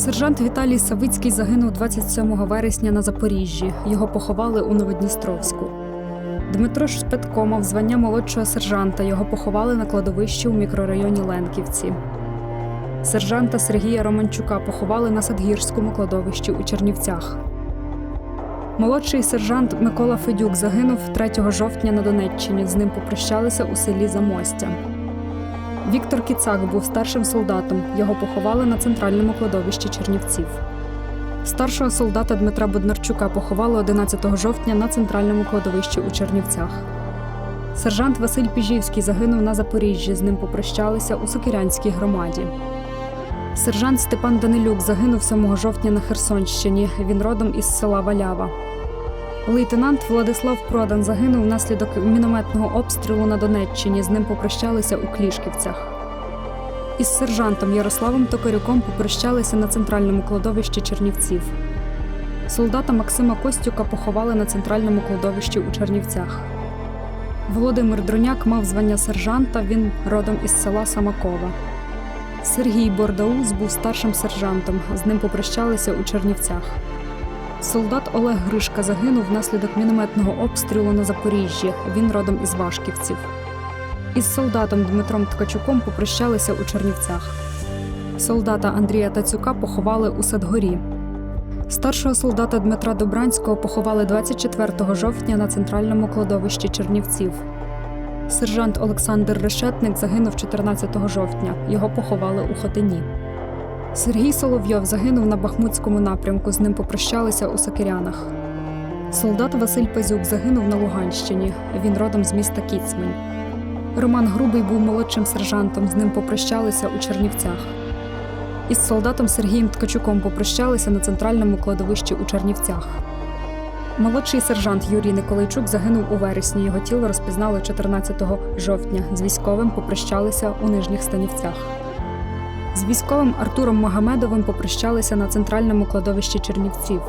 Сержант Віталій Савицький загинув 27 вересня на Запоріжжі. Його поховали у Новодністровську. Дмитро Шпетко мав звання молодшого сержанта. Його поховали на кладовищі у мікрорайоні Ленківці. Сержанта Сергія Романчука поховали на Садгірському кладовищі у Чернівцях. Молодший сержант Микола Федюк загинув 3 жовтня на Донеччині. З ним попрощалися у селі Замостя. Віктор Кіцак був старшим солдатом. Його поховали на центральному кладовищі Чернівців. Старшого солдата Дмитра Боднарчука поховали 11 жовтня на центральному кладовищі у Чернівцях. Сержант Василь Піжівський загинув на Запоріжжі. З ним попрощалися у Сокирянській громаді. Сержант Степан Данилюк загинув 7 жовтня на Херсонщині. Він родом із села Валява. Лейтенант Владислав Продан загинув внаслідок мінометного обстрілу на Донеччині. З ним попрощалися у Клішківцях. Із сержантом Ярославом Токарюком попрощалися на центральному кладовищі Чернівців. Солдата Максима Костюка поховали на центральному кладовищі у Чернівцях. Володимир Дроняк мав звання сержанта. Він родом із села Самакова. Сергій Бордаус був старшим сержантом. З ним попрощалися у Чернівцях. Солдат Олег Гришка загинув внаслідок мінометного обстрілу на Запоріжжі. Він родом із Вашківців. Із солдатом Дмитром Ткачуком попрощалися у Чернівцях. Солдата Андрія Тацюка поховали у Садгорі. Старшого солдата Дмитра Добранського поховали 24 жовтня на центральному кладовищі Чернівців. Сержант Олександр Решетник загинув 14 жовтня. Його поховали у Хотині. Сергій Соловйов загинув на Бахмутському напрямку. З ним попрощалися у Сокирянах. Солдат Василь Пазюк загинув на Луганщині. Він родом з міста Кіцмань. Роман Грубий був молодшим сержантом. З ним попрощалися у Чернівцях. Із солдатом Сергієм Ткачуком попрощалися на центральному кладовищі у Чернівцях. Молодший сержант Юрій Николайчук загинув у вересні. Його тіло розпізнали 14 жовтня. З військовим попрощалися у нижніх станівцях. Військовим Артуром Магомедовим попрощалися на центральному кладовищі Чернівців.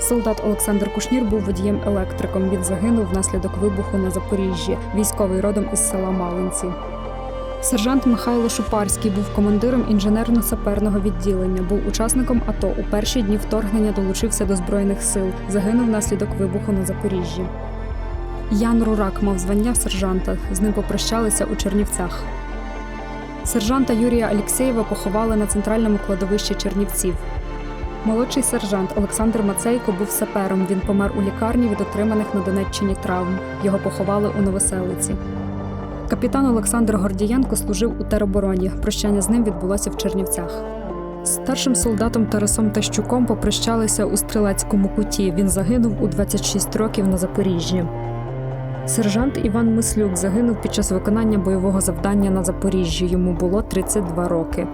Солдат Олександр Кушнір був водієм-електриком. Він загинув внаслідок вибуху на Запоріжжі, військовий родом із села Малинці. Сержант Михайло Шупарський був командиром інженерно-саперного відділення, був учасником АТО. У перші дні вторгнення долучився до Збройних сил, загинув внаслідок вибуху на Запоріжжі. Ян Рурак мав звання сержанта. З ним попрощалися у Чернівцях. Сержанта Юрія Алєксєєва поховали на центральному кладовищі Чернівців. Молодший сержант Олександр Мацейко був сапером. Він помер у лікарні від отриманих на Донеччині травм. Його поховали у Новоселиці. Капітан Олександр Гордієнко служив у теробороні. Прощання з ним відбулося в Чернівцях. Старшим солдатом Тарасом Тащуком попрощалися у стрілецькому куті. Він загинув у 26 років на Запоріжжі. Сержант Іван Мислюк загинув під час виконання бойового завдання на Запоріжжі. Йому було 32 роки.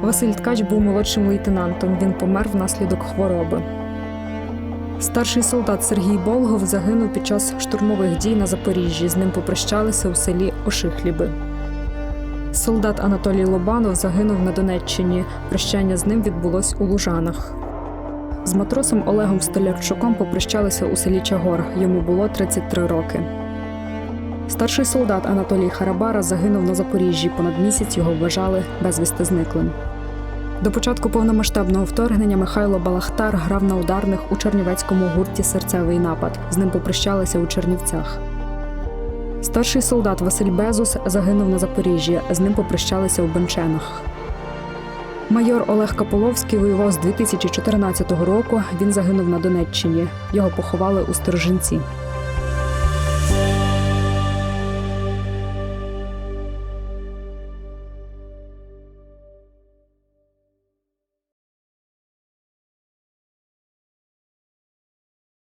Василь Ткач був молодшим лейтенантом. Він помер внаслідок хвороби. Старший солдат Сергій Болгов загинув під час штурмових дій на Запоріжжі. З ним попрощалися у селі Ошихліби. Солдат Анатолій Лобанов загинув на Донеччині. Прощання з ним відбулось у Лужанах. З матросом Олегом Столярчуком попрощалися у селі Чагор. Йому було 33 роки. Старший солдат Анатолій Харабара загинув на Запоріжжі. Понад місяць його вважали безвісти зниклим. До початку повномасштабного вторгнення Михайло Балахтар грав на ударних у чернівецькому гурті Серцевий напад. З ним попрощалися у Чернівцях. Старший солдат Василь Безус загинув на Запоріжжі. З ним попрощалися у Бенченах. Майор Олег Каполовський воював з 2014 року. Він загинув на Донеччині. Його поховали у Сторожинці.